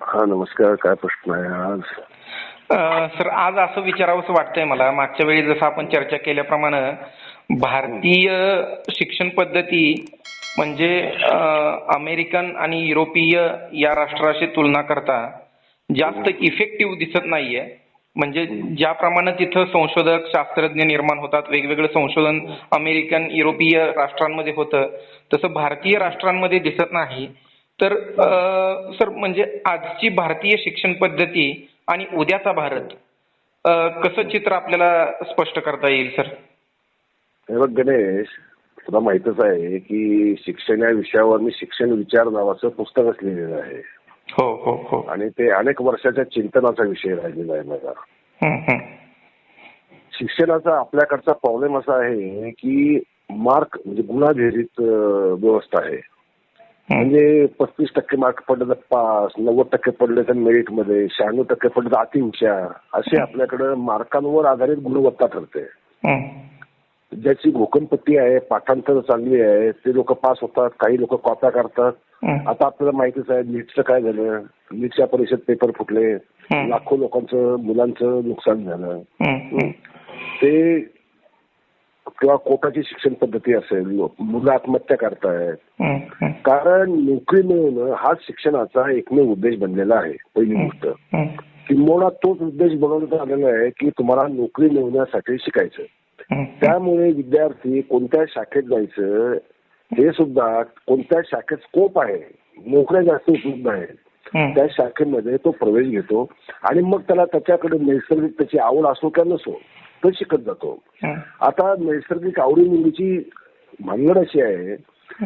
हा नमस्कार. काय प्रश्न आहे आज? सर आज असं विचारावंसं वाटतंय मला. मागच्या वेळी जसं आपण चर्चा केल्याप्रमाणे भारतीय शिक्षण पद्धती म्हणजे अमेरिकन आणि युरोपीय या राष्ट्राशी तुलना करता जास्त इफेक्टिव्ह दिसत नाहीये. म्हणजे ज्याप्रमाणे तिथं संशोधक शास्त्रज्ञ निर्माण होतात वेगवेगळं संशोधन अमेरिकन युरोपीय राष्ट्रांमध्ये होतं तसं भारतीय राष्ट्रांमध्ये दिसत नाही. तर सर म्हणजे आजची भारतीय शिक्षण पद्धती आणि उद्याचा भारत कसं चित्र आपल्याला स्पष्ट करता येईल सर हे बघ गणेश तुला माहितच आहे की शिक्षण या विषयावर मी शिक्षण विचार नावाचं पुस्तकच लिहिलेलं आहे हो हो हो आणि ते अनेक वर्षाच्या चिंतनाचा विषय राहिलेला आहे माझा. शिक्षणाचा आपल्याकडचा प्रॉब्लेम असा आहे की मार्क म्हणजे गुणाधारित व्यवस्था आहे. म्हणजे पस्तीस टक्के मार्क पडले तर पास नव्वद टक्के पडले तर मेरिटमध्ये शहाण्णव टक्के पडले तर अतिहुशार असे आपल्याकडे मार्कांवर आधारित गुणवत्ता ठरते. ज्याची घोकमपट्टी आहे पाठांतर चालली आहे ते लोक पास होतात काही लोक कॉप्या करतात. आता आपल्याला माहितीच आहे नीटचं काय झालं नीटच्या परीक्षेत पेपर फुटले. लाखो लोकांचं मुलांचं नुकसान झालं. ते किंवा कोटाची शिक्षण पद्धती असेल मुलं आत्महत्या करतायत. कारण नोकरी मिळवणं हाच शिक्षणाचा एकमेव उद्देश बनलेला आहे पहिली गोष्ट. किंबहुना तोच उद्देश बनवण्यात आलेला आहे की तुम्हाला नोकरी मिळवण्यासाठी शिकायचं. त्यामुळे विद्यार्थी कोणत्या शाखेत जायचं हे सुद्धा कोणत्या शाखेत स्कोप आहे नोकऱ्या जास्त उपलब्ध आहेत. त्या शाखेमध्ये तो प्रवेश घेतो आणि मग त्याला त्याच्याकडे नैसर्गिक त्याची आवड असो किंवा नसो तो शिकत जातो. आता नैसर्गिक आवडीनिवडीची भानगड अशी आहे.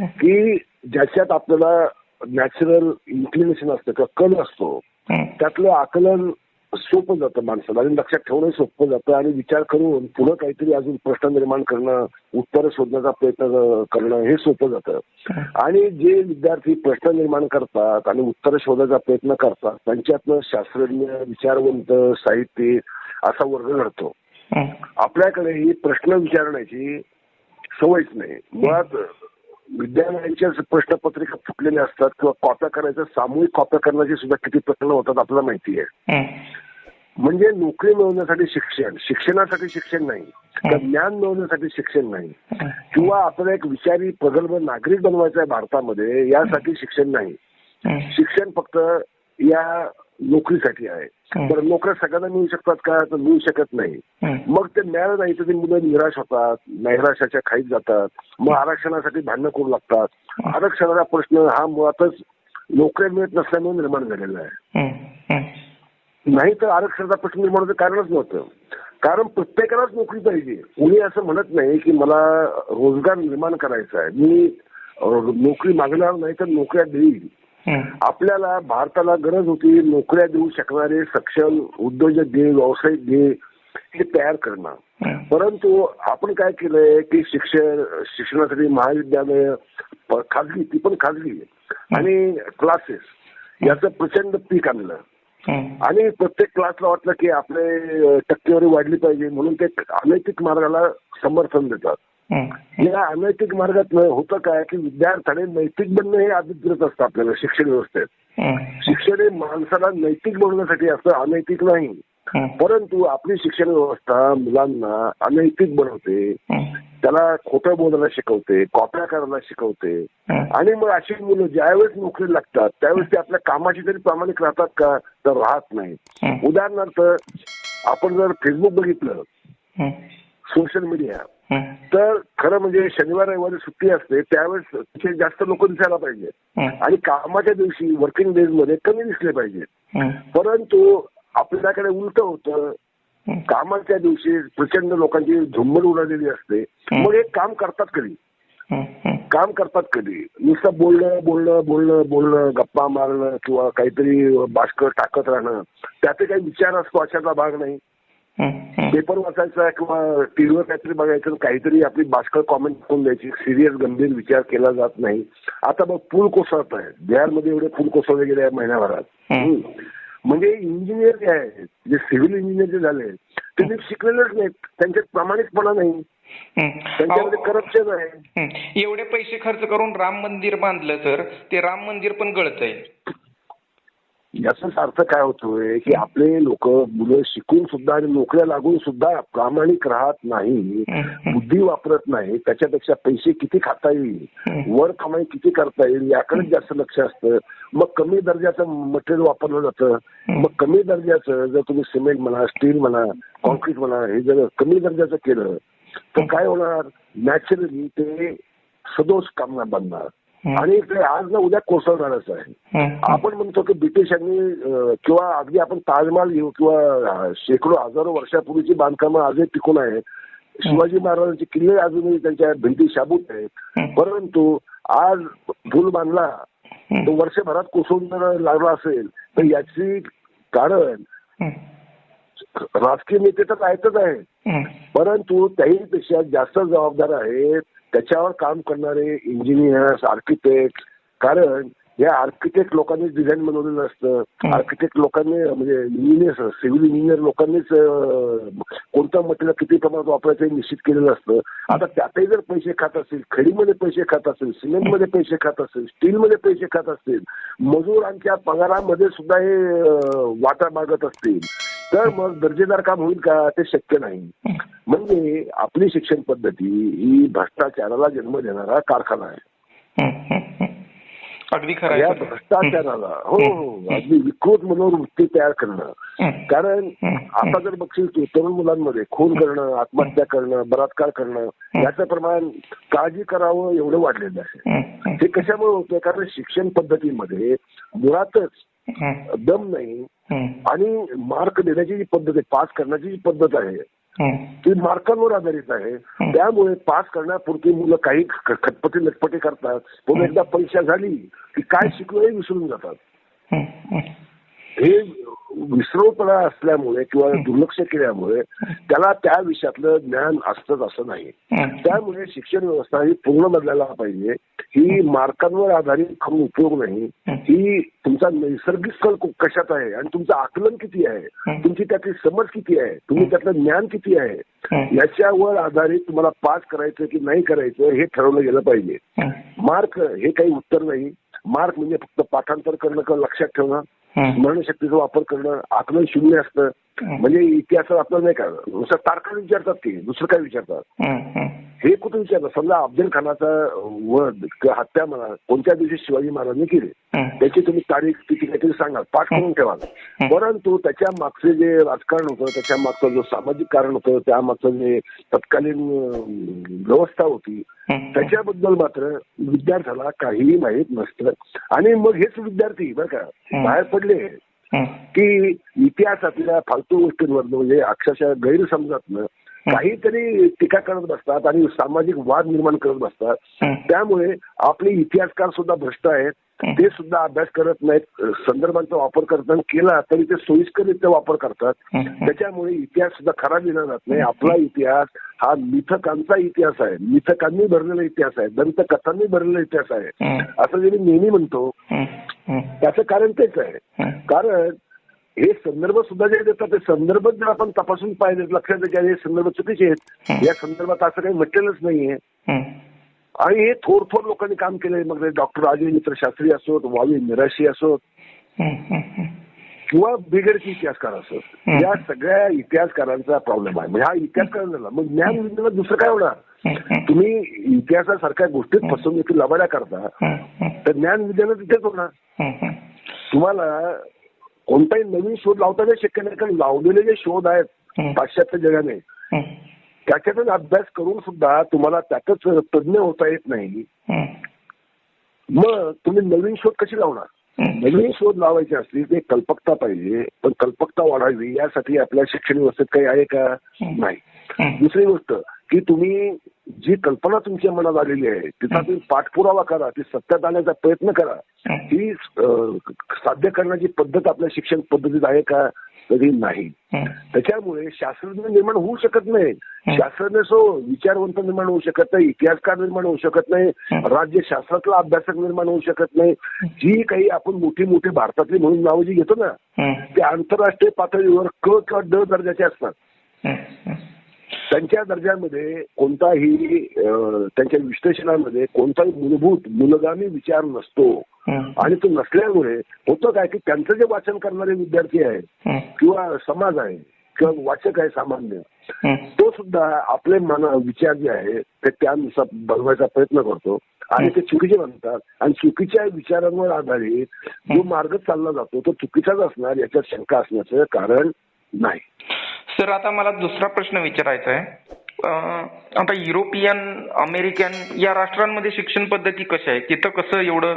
की ज्याच्यात आपल्याला नॅचरल इन्क्लिनेशन असतं किंवा कल असतो. त्यातलं आकलन सोपं जातं माणसाला आणि लक्षात ठेवणं सोपं जातं आणि विचार करून पुढे काहीतरी अजून प्रश्न निर्माण करणं उत्तर शोधण्याचा प्रयत्न करणं हे सोपं जातं. आणि जे विद्यार्थी प्रश्न निर्माण करतात आणि उत्तर शोधायचा प्रयत्न करतात त्यांच्यातनं शास्त्रज्ञ विचारवंत साहित्य असा वर्ग घडतो. आपल्याकडे ही प्रश्न विचारण्याची सवयच नाही मुळात विद्यालयांच्या प्रश्नपत्रिका फुटलेल्या असतात किंवा कॉप्या करायचं सामूहिक कॉप्या करण्याची सुद्धा किती प्रकरणं होतात आपल्याला माहिती आहे. म्हणजे नोकरी मिळवण्यासाठी शिक्षण शिक्षणासाठी शिक्षण नाही ज्ञान मिळवण्यासाठी शिक्षण नाही. किंवा आपल्याला एक विचारी प्रगल्भ नागरिक बनवायचा आहे भारतामध्ये यासाठी शिक्षण नाही. शिक्षण फक्त या नोकरीसाठी आहे. बरं नोकऱ्या सगळ्यांना मिळू शकतात का? तर मिळू शकत नाही. मग ते मिळालं नाही तर ती मुलं निराश होतात नैराश्याच्या खाईत जातात. मग आरक्षणासाठी भांडणं करू लागतात. आरक्षणाचा प्रश्न हा मुळातच नोकऱ्या मिळत नसल्यामुळे निर्माण झालेला आहे. नाही तर आरक्षणाचा प्रश्न निर्माण होण्याचं कारणच नव्हतं. कारण प्रत्येकालाच नोकरी पाहिजे. कोणी असं म्हणत नाही की मला रोजगार निर्माण करायचा आहे. मी नोकरी मागणार नाही तर नोकऱ्या देईल. आपल्याला भारताला गरज होती नोकऱ्या देऊ शकणारे सक्षम उद्योजक दे व्यावसायिक दे हे तयार करणं. परंतु आपण काय केलंय की शिक्षण शिक्षणासाठी महाविद्यालय खाजगी ती पण खाजगी आणि क्लासेस याचं प्रचंड पीक आणलं. आणि प्रत्येक क्लासला वाटलं की आपले टक्केवारी वाढली पाहिजे म्हणून ते अनैतिक मार्गाला समर्थन देतात. या अनैतिक मार्गात होतं काय की विद्यार्थ्याने नैतिक बनणं हे अधिकृत असतं आपल्याला शिक्षण व्यवस्थेत. शिक्षण हे माणसाला नैतिक बनवण्यासाठी असतं अनैतिक नाही. परंतु आपली शिक्षण व्यवस्था मुलांना अनैतिक बनवते. त्याला खोटं बोलायला शिकवते कॉप्या करायला शिकवते. आणि मग अशी मुलं ज्यावेळेस नोकरी लागतात त्यावेळेस ते आपल्या कामाची तरी प्रामाणिक राहतात का तर राहत नाही. उदाहरणार्थ आपण जर फेसबुक बघितलं. Social media. तर खरं म्हणजे शनिवार रविवारी सुट्टी असते त्यावेळेस तिथे जास्त लोक दिसायला पाहिजे. आणि कामाच्या दिवशी वर्किंग डेजमध्ये कमी दिसले पाहिजे. परंतु आपल्याकडे उलट होतं. कामाच्या दिवशी प्रचंड लोकांची झुंबड उडालेली असते मग हे काम करतात कधी. काम करतात कधी नुसतं बोलणं बोलणं बोलणं बोलणं गप्पा मारणं किंवा काहीतरी बाष्क टाकत राहणं त्याचे काही विचार असतो अशातला भाग नाही. पेपर वाचायचा किंवा टीव्हीवर काहीतरी बघायचं काहीतरी आपली बाष्कळ कॉमेंट करून द्यायची. सिरियस गंभीर विचार केला जात नाही. आता बघ पूल कोसळत आहे. बिहारमध्ये एवढे पूल कोसळले गेले आहे महिन्याभरात. म्हणजे इंजिनियर जे आहेत जे सिव्हिल इंजिनियर जे झाले ते नीट शिकलेलेच नाहीत. त्यांच्यात प्रामाणिकपणा नाही. त्यांच्यामध्ये करप्शन आहे. एवढे पैसे खर्च करून राम मंदिर बांधलं तर ते राम मंदिर पण गळतंय. याचाच अर्थ काय होतोय की आपले लोक मुलं शिकून सुद्धा आणि नोकऱ्या लागून सुद्धा प्रामाणिक राहत नाही. बुद्धी वापरत नाही त्याच्यापेक्षा पैसे किती खाता येईल वर कमाई किती करता येईल याकडे जास्त लक्ष असतं. मग कमी दर्जाचं मटेरियल वापरलं जातं. मग कमी दर्जाचं जर तुम्ही सिमेंट म्हणा स्टील म्हणा कॉन्क्रीट म्हणा हे जर कमी दर्जाचं केलं तर काय होणार? नॅचरली ते सदोष कामना बनणार. आणि ते आज ना उद्या कोसळणारच आहे. आपण म्हणतो की ब्रिटिशांनी किंवा अगदी आपण ताजमहाल घेऊ किंवा शेकडो हजारो वर्षापूर्वीची बांधकामं आजही टिकून आहेत. शिवाजी महाराजांचे किल्ले अजूनही त्यांच्या भिंती शाबूत आहेत. परंतु आज पूल बांधला तो वर्षभरात कोसळून जर लागला असेल तर याची कारण. राजकीय नेते तर आहेतच आहेत. हम्म. परंतु त्याहीपेक्षा जास्त जबाबदार आहेत त्याच्यावर काम करणारे इंजिनियर्स आर्किटेक्ट कारण या आर्किटेक्ट लोकांनी डिझाईन बनवलेलं असतं. आर्किटेक्ट लोकांनी म्हणजे इंजिनियर सिव्हिल इंजिनियर लोकांनीच अं, कोणतं मटेरियल किती प्रमाणात वापरायचं हे निश्चित केलेलं असतं. आता त्यातही जर पैसे खात असतील खडीमध्ये पैसे खात असतील सिमेंटमध्ये पैसे खात असतील स्टीलमध्ये पैसे खात असतील मजुरांच्या पगारामध्ये सुद्धा हे वाटा मागत असतील तर मग दर्जेदार काम होईल का ते शक्य नाही. म्हणजे आपली शिक्षण पद्धती ही भ्रष्टाचाराला जन्म देणारा कारखाना आहे. अगदी या. भ्रष्टाचाराला हो हो अगदी विकृत मनोवृत्ती तयार करणं. कारण आता जर बघशील तरुण मुलांमध्ये खून करणं आत्महत्या करणं बलात्कार करणं याचं प्रमाण काळजी करावं एवढं वाढलेलं आहे. हे कशामुळे होतं कारण शिक्षण पद्धतीमध्ये मुळातच. दम नाही. आणि मार्क देण्याची जी पद्धत आहे पास करण्याची जी पद्धत आहे. ती मार्कांवर आधारित आहे. त्यामुळे पास करण्यापुरती मुलं काही खटपटी लटपटी करतात. पण एकदा परीक्षा झाली की काय शिकलो हे विसरून जातात. हे विसरूपणा असल्यामुळे किंवा दुर्लक्ष केल्यामुळे त्याला त्या विषयातलं ज्ञान असतंच असं नाही. त्यामुळे शिक्षण व्यवस्था ही पूर्ण बदलायला पाहिजे. ही मार्कांवर आधारित करून उपयोग नाही. ही. तुमचा नैसर्गिक कल कशात आहे आणि तुमचं आकलन किती आहे? तुमची त्यातली समज किती आहे? तुम्ही त्यातलं ज्ञान किती आहे. याच्यावर आधारित तुम्हाला पास करायचं की नाही करायचं हे ठरवलं गेलं पाहिजे. मार्क हे काही उत्तर नाही. मार्क म्हणजे फक्त पाठांतर करणं किंवा लक्षात ठेवणं. स्मरणशक्तीचा वापर करणं आकलन शून्य असतं म्हणजे इतिहासात आपलं नाही का नुसतं तारखा विचारतात की दुसरं काय विचारतात. हे कुठे विचारलं समजा अफजल खानाचा वध किंवा हत्या म्हणा कोणत्या दिवशी शिवाजी महाराजांनी केली. त्याची तुम्ही तारीख तिथे काहीतरी सांगा पाठ करून ठेवा परंतु त्याच्या मागचे जे राजकारण होतं त्याच्या मागचं जो सामाजिक कारण होतं त्या मागचं जे तत्कालीन व्यवस्था होती. त्याच्याबद्दल मात्र विद्यार्थ्याला काहीही माहीत नसतं. आणि मग हेच विद्यार्थी बरं का बाहेर पडले. की इतिहासातल्या फालतू गोष्टींवर म्हणजे अक्षरशः गैरसमजातनं काहीतरी टीका करत बसतात आणि सामाजिक वाद निर्माण करत बसतात. त्यामुळे आपले इतिहासकार सुद्धा भ्रष्ट आहेत. ते सुद्धा अभ्यास करत नाहीत संदर्भांचा वापर करताना केला तरी ते सोयीस्कररित्या वापर करतात. त्याच्यामुळे इतिहास सुद्धा खरा लिहिला जात नाही. आपला इतिहास हा मिथकांचा इतिहास आहे. मिथकांनी भरलेला इतिहास आहे. दंतकथांनी भरलेला इतिहास आहे. असं जे मी नेहमी म्हणतो. त्याचं कारण तेच आहे. कारण हे संदर्भ सुद्धा जे देतात ते संदर्भ जर आपण तपासून पाहिजे लक्षात येते हे संदर्भ चुकीचे आहेत. या संदर्भात असं काही म्हटलेलंच नाहीये. आणि हे थोर थोर लोकांनी काम केलंय. मग डॉक्टर राजे मित्र शास्त्री असोत वावी निराशी असोत. किंवा बिगडचे इतिहासकार असोत हम्म. या सगळ्या इतिहासकारांचा प्रॉब्लेम आहे. म्हणजे हा इतिहासकारांना मग ज्ञान विज्ञानात दुसरं काय होणार. तुम्ही इतिहासासारख्या गोष्टीत फसवणुकी लबाड्या करता. तर ज्ञान विज्ञानात तिथेच होणार. तुम्हाला कोणताही नवीन शोध लावता नाही शक्य नाही. कारण लावलेले जे शोध आहेत. पाश्चात्य जगाने. त्याच्यातच अभ्यास करून सुद्धा तुम्हाला त्यातच तज्ञ होता येत नाही. मग तुम्ही नवीन शोध कशी लावणार? नवीन शोध लावायचे असतील ते कल्पकता पाहिजे पण कल्पकता वाढावी यासाठी आपल्या शिक्षण व्यवस्थेत काही आहे का? नाही. दुसरी गोष्ट की तुम्ही जी कल्पना तुमच्या मनात आलेली आहे तिचा तुम्ही पाठपुरावा करा ती सत्यात आणण्याचा प्रयत्न करा. ही साध्य करण्याची पद्धत आपल्या शिक्षण पद्धतीत आहे का? तरी नाही. त्याच्यामुळे शास्त्रज्ञ निर्माण होऊ शकत नाही. शास्त्रज्ञ सो विचारवंत निर्माण होऊ शकत नाही इतिहासकार निर्माण होऊ शकत नाही राज्यशास्त्रातला अभ्यासक निर्माण होऊ शकत नाही. जी काही आपण मोठी मोठी भारतातली म्हणून नावं जी घेतो ना. ते आंतरराष्ट्रीय पातळीवर क किंवा ड दर्जाचे असतात. त्यांच्या दर्जामध्ये कोणताही त्यांच्या विश्लेषणामध्ये कोणताही मूलभूत मूलगामी विचार नसतो. आणि तो नसल्यामुळे होतं काय की त्यांचं जे वाचन करणारे विद्यार्थी आहेत किंवा समाज आहे किंवा वाचक आहे सामान्य तो सुद्धा आपले मन विचार जे आहे ते त्यानुसार बनवायचा प्रयत्न करतो. आणि ते चुकीचे बनतात आणि चुकीच्या विचारांवर आधारित जो मार्ग चालला जातो तो चुकीचाच असणार याच्यात शंका असण्याचं कारण नाही. सर आता मला दुसरा प्रश्न विचारायचा आहे. आता युरोपियन अमेरिकन या राष्ट्रांमध्ये शिक्षण पद्धती कशा आहे? तिथं कसं एवढं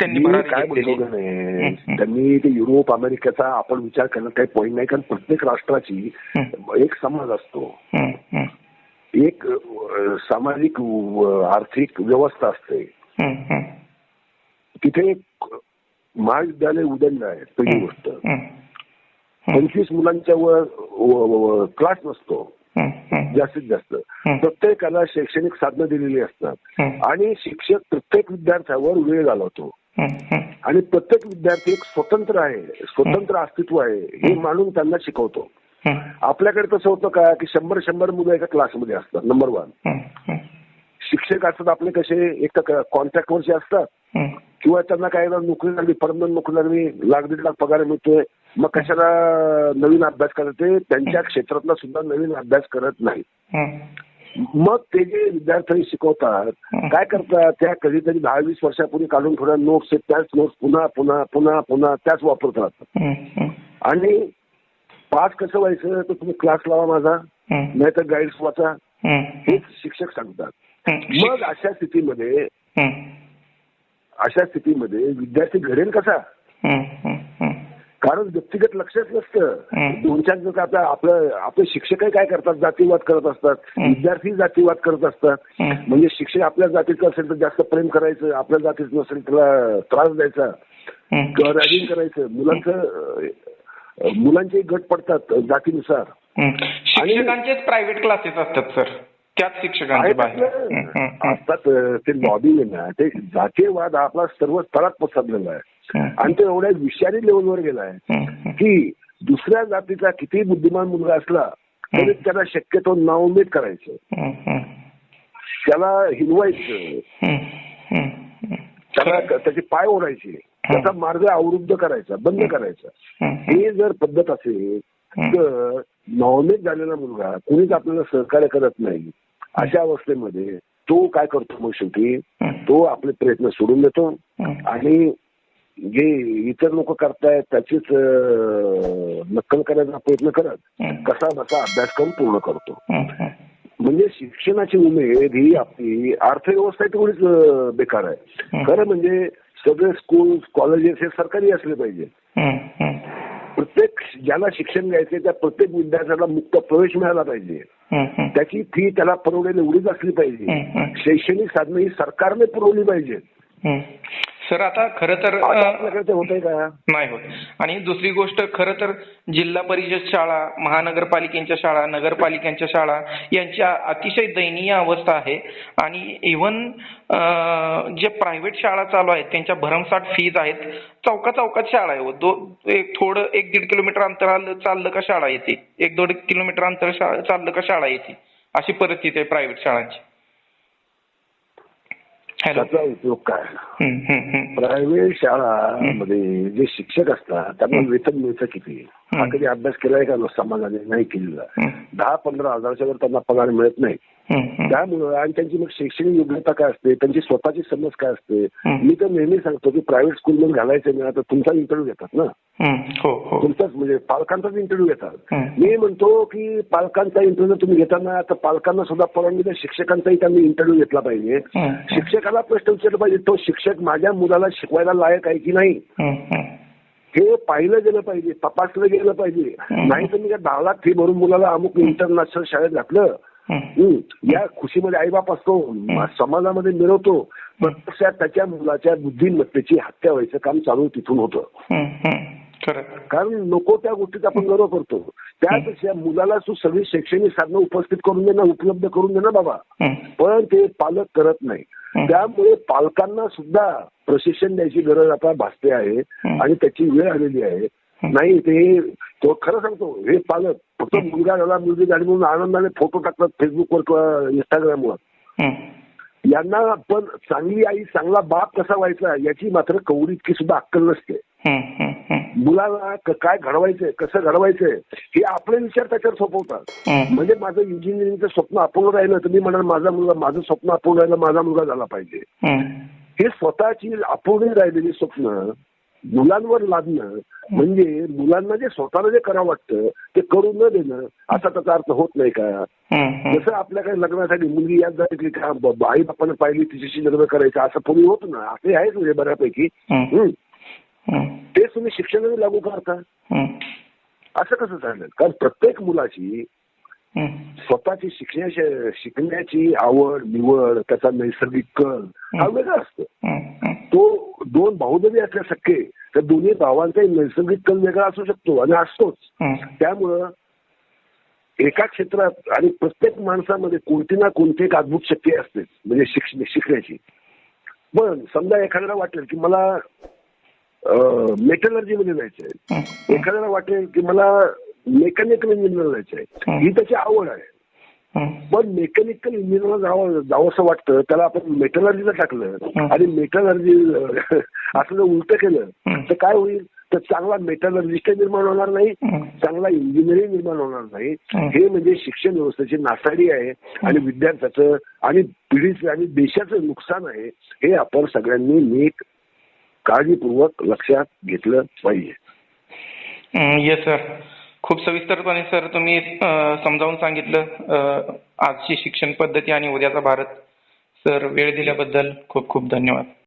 त्यांनी काय? नाही. त्यांनी ते युरोप अमेरिकेचा आपण विचार करण्यात काही पॉईंट नाही कारण प्रत्येक राष्ट्राची एक समाज असतो. एक सामाजिक आर्थिक व्यवस्था असते. तिथे महाविद्यालय उदंड आहे पहिली गोष्ट. पंचवीस मुलांच्या वर क्लास नसतो. जास्तीत जास्त. प्रत्येकाला शैक्षणिक साधनं दिलेली असतात. आणि शिक्षक प्रत्येक विद्यार्थ्यावर वेळ घालवतो. आणि प्रत्येक विद्यार्थी एक स्वतंत्र आहे. स्वतंत्र अस्तित्व आहे. हे मानून त्यांना शिकवतो. आपल्याकडे तसं होतं का की शंभर शंभर मुलं एका क्लासमध्ये असतात नंबर वन शिक्षक असतात आपले कसे एक कॉन्ट्रॅक्टवरचे असतात. किंवा त्यांना काय नोकरी लागली परमनंट नोकरी लागली लाख दीड लाख पगार मिळतोय मग कशाला नवीन अभ्यास करते त्यांच्या क्षेत्रातला सुद्धा नवीन अभ्यास करत नाही. मग ते जे विद्यार्थी शिकवतात काय करतात? त्या कधीतरी दहा वीस वर्षापूर्वी काढून थोड्या नोट्स आहेत त्याच नोट्स पुन्हा पुन्हा पुन्हा पुन्हा त्याच वापरत राहतात हम्म, हम्म, आणि पास कसं व्हायचं? तर तुम्ही क्लास लावा माझा. हम्म, नाहीतर गाईड्स वाचा. हेच शिक्षक सांगतात. मग अशा स्थितीमध्ये अशा स्थितीमध्ये विद्यार्थी घडेल कसा? कारण व्यक्तिगत लक्षच नसतं. दोन चार जण आपल्या आपलं आपले शिक्षकही काय करतात? जातीवाद करत असतात. विद्यार्थी जातीवाद करत असतात. म्हणजे शिक्षक आपल्या जातीचं असेल तर जास्त प्रेम करायचं आपल्या जातीचं नसेल त्याला त्रास द्यायचा. किंवा रॅगिंग करायचं. मुलांचं मुलांचे गट पडतात जातीनुसार. शिक्षकांचेच प्रायव्हेट क्लासेस असतात सर त्याच शिक्षकांचे असतात ते आहे ना. ते जातीयवाद आपला सर्व स्तरात पसरलेला आहे. आणि तो एवढ्या विषारी लेवलवर गेलाय की दुसऱ्या जातीचा किती बुद्धिमान मुलगा असला तरी त्याला शक्यतो नावमेद करायचं. त्याला हम्म. त्याला त्याचे पाय ओढायचे. त्याचा मार्ग अवरुद्ध करायचा बंद करायचा. हे जर पद्धत असेल तर नॉमिनेट झालेला मुलगा कुणीच आपल्याला सहकार्य करत नाही. अशा अवस्थेमध्ये तो काय करतो मग शेवटी? तो आपले प्रयत्न सोडून देतो आणि जे इतर लोक करतायत त्याचीच नक्कल करायचा प्रयत्न करत कसा बसा अभ्यासक्रम पूर्ण करतो. म्हणजे शिक्षणाची उमेद ही आपली अर्थव्यवस्था तेवढीच बेकार आहे. खरं म्हणजे सगळे स्कूल कॉलेजेस हे सरकारी असले पाहिजे. प्रत्येक ज्याला शिक्षण घ्यायचे त्या प्रत्येक विद्यार्थ्याला मुक्त प्रवेश मिळाला पाहिजे. त्याची फी त्याला परवडेल एवढीच असली पाहिजे. शैक्षणिक साधनं ही सरकारने पुरवली पाहिजे हम्म. सर आता खरं तर आता अं, आपल्याकडे ते होतंय का? नाही होत. आणि दुसरी गोष्ट खरं तर जिल्हा परिषद शाळा महानगरपालिकेच्या शाळा नगरपालिकांच्या शाळा यांच्या अतिशय दयनीय अवस्था आहे. आणि इव्हन जे प्रायव्हेट शाळा चालू आहेत त्यांच्या भरमसाठ फीज आहेत. चौका चौकात शाळा आहे हो. दो एक थोडं एक दीड किलोमीटर अंतराल चाललं का शाळा येते. एक दोन किलोमीटर अंतर शा- चाललं का शाळा येते. अशी परिस्थिती आहे प्रायव्हेट शाळांची. त्याचा उपयोग काय. प्रायव्हेट शाळामध्ये जे शिक्षक असतात त्यांना वेतन मिळतं किती? हा. कधी अभ्यास केलाय का समाजाने? नाही केलेला. दहा पंधरा हजाराच्या वर त्यांना पगार मिळत नाही. त्यामुळं आणि त्यांची मग शैक्षणिक योग्यता काय असते? त्यांची स्वतःची समज काय असते. मी तर नेहमी सांगतो की प्रायव्हेट स्कूलमध्ये घालायचं नाही तर तुमचा इंटरव्ह्यू घेतात ना? हो हो. तुमचाच म्हणजे पालकांचाच इंटरव्ह्यू घेतात. मी म्हणतो की पालकांचा इंटरव्ह्यू तुम्ही घेताना तर पालकांना सुद्धा परवानगी द्या. शिक्षकांचाही त्यांनी इंटरव्ह्यू घेतला पाहिजे. शिक्षकाला प्रश्न विचारला पाहिजे तो शिक्षक माझ्या मुलाला शिकवायला लायक आहे की नाही. हे पाहिलं गेलं पाहिजे तपासलं गेलं पाहिजे. नाही तर मी काय दहा लाख फी भरून मुलाला अमुक इंटरनॅशनल शाळेत घातलं. या खुशीमध्ये आईबाप असतो समाजामध्ये मिळवतो प्रत्यक्षात त्याच्या मुलाच्या बुद्धिमत्तेची हत्या व्हायचं काम चालू तिथून होतं. कारण नको त्या गोष्टीत आपण गर्व करतो. त्यापेक्षा मुलाला तू सगळी शैक्षणिक साधनं उपस्थित करून दे ना उपलब्ध करून दे ना बाबा पण ते पालक करत नाही. त्यामुळे पालकांना सुद्धा प्रशिक्षण द्यायची गरज आता भासते आहे. आणि त्याची वेळ आलेली आहे. नाही ते तो खरं सांगतो हे पालक फक्त मुलगा झाला मुलगी झाली म्हणून आनंदाने फोटो टाकतात फेसबुकवर किंवा इंस्टाग्रामवर. यांना पण चांगली आई चांगला बाप कसा व्हायचा याची मात्र कवडी इतकी सुद्धा अक्कल नसते. मुलाला काय घडवायचंय कसं घडवायचंय हे आपले विचार त्याच्यावर सोपवतात. म्हणजे माझं इंजिनिअरिंगचं स्वप्न अपूर्ण राहिलं तर मी म्हणाल माझा मुलगा माझं स्वप्न अपूर्ण राहिलं माझा मुलगा झाला पाहिजे हं. हे स्वतःची अपूर्ण राहिलेली स्वप्न मुलांवर लादणं म्हणजे मुलांना जे स्वतःला जे करावं वाटतं ते करू न देणं असा त्याचा अर्थ होत नाही का. जसं आपल्याकडे लग्नासाठी मुलगी याद झाली का आई बापानं पाहिली तिच्याशी लग्न करायचं असं पूर्वी होतं ना असे आहेच म्हणजे बऱ्यापैकी. तेच तुम्ही शिक्षणाने लागू करता. असं कसं चालेल कारण प्रत्येक मुलाची. स्वतःची शिकण्याची शिकण्याची आवड निवड त्याचा नैसर्गिक कल हा वेगळा असतो. तो दोन भाऊ जरी असले सख्खे तर दोन्ही भावांचाही नैसर्गिक कल वेगळा असू शकतो आणि असतोच. त्यामुळं एका क्षेत्रात आणि प्रत्येक माणसामध्ये कोणती ना कोणती एक अद्भुत शक्ती असते म्हणजे शिकण्याची पण समजा एखाद्याला वाटेल की मला मेटलर्जी मध्ये जायचंय हं. एखाद्याला वाटेल की मला मेकॅनिकल इंजिनियर जायचंय ही त्याची आवड आहे. पण मेकॅनिकल इंजिनियरला जावं जावं असं वाटतं त्याला आपण मेटलर्जीला टाकलं. आणि मेटलर्जी असं जर उलट केलं. तर काय होईल तर चांगला मेटलर्जिस्ट निर्माण होणार नाही. चांगला इंजिनिअरिंग निर्माण होणार नाही हं. हे म्हणजे शिक्षण व्यवस्थेची नासाडी आहे आणि विद्यार्थ्याचं आणि पिढीचं आणि देशाचं नुकसान आहे हे आपण सगळ्यांनी नीट काळजीपूर्वक लक्षात घेतलं पाहिजे येस सर खूप सविस्तरपणे सर तुम्ही समजावून सांगितलं. आजची शिक्षण पद्धती आणि उद्याचा भारत. सर वेळ दिल्याबद्दल खूप खूप धन्यवाद.